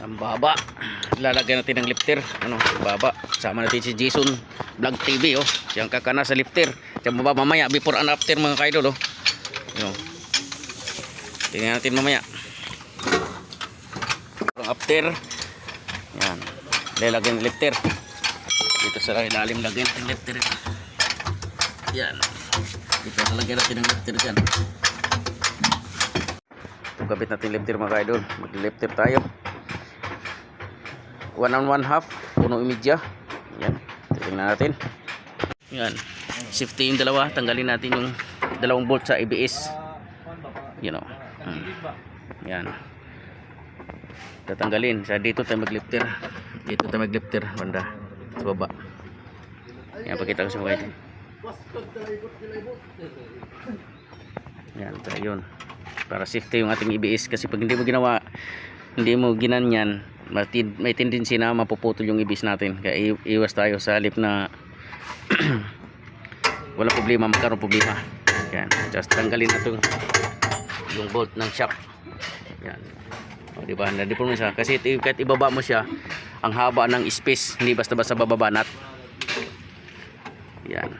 Ang baba. Lalagyan natin ng lifter. Ano, baba. Sama natin si Jason Vlog TV oh. Siyang kakana sa lifter. Siyang baba mamaya before and after mga kaidol oh. Yun. Tingnan natin mamaya. Ang after. Yan. Lalagyan ng lifter. Dito sa ilalim lagyan natin lifter ito. Yan. Dito lalagyan natin ng lifter dyan. Ito kabit natin lifter mga kaidol. Mag-lifter tayo. One and one half. Puno imidya. Yan. Tingnan natin. Yan. Safety yung dalawa. Tanggalin natin yung dalawang bolt sa ABS. You know. Hmm. Yan. Tatanggalin. Sa dito tayo maglifter. Dito tayo maglifter. Banda. Sa baba. Yan. Pakita ko sa mga kaidol. Yan. So, yun. Para safety yung ating ABS. Kasi pag hindi mo ginawa, hindi mo ginanyan, may tendency na mapuputol yung ibis natin. Kaya iwas tayo sa halip na wala problema magkaroon problema. Yan just tanggalin na itong yung bolt ng shock. Yan. O diba hindi po siya. Kasi kahit ibaba mo siya ang haba ng space hindi basta basta bababa nat yan.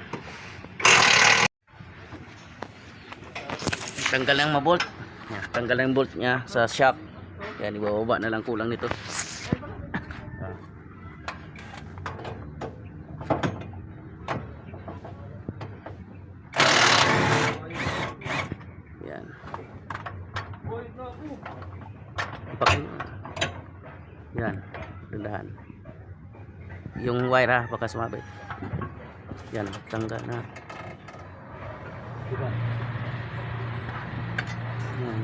Tanggal lang mabolt. Yan, tanggal yung bolt niya sa shock. Yan ibababa na lang kulang nito yan. Yan dandahan yung wire ha baka sumabit yan tanggal na. Yan.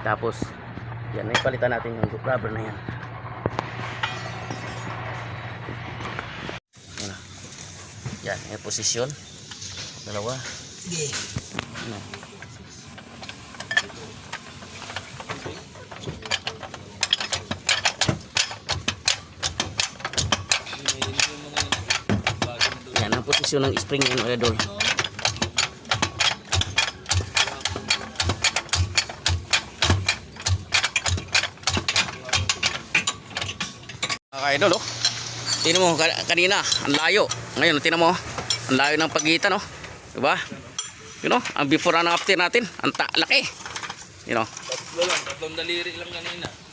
Tapos yan ipalitan natin yung rubber na yan. Yan. Yung posisyon. Dalawa ano. yan ang posisyon ng spring yan mga idol oh. Tingnan mo, ka- kanina, ang layo. Ngayon, tingnan mo, ang layo ng pagitan, oh. Diba? You know, ang before and after natin, ang laki. You know, Tatlo lang, tatlong daliri lang kanina.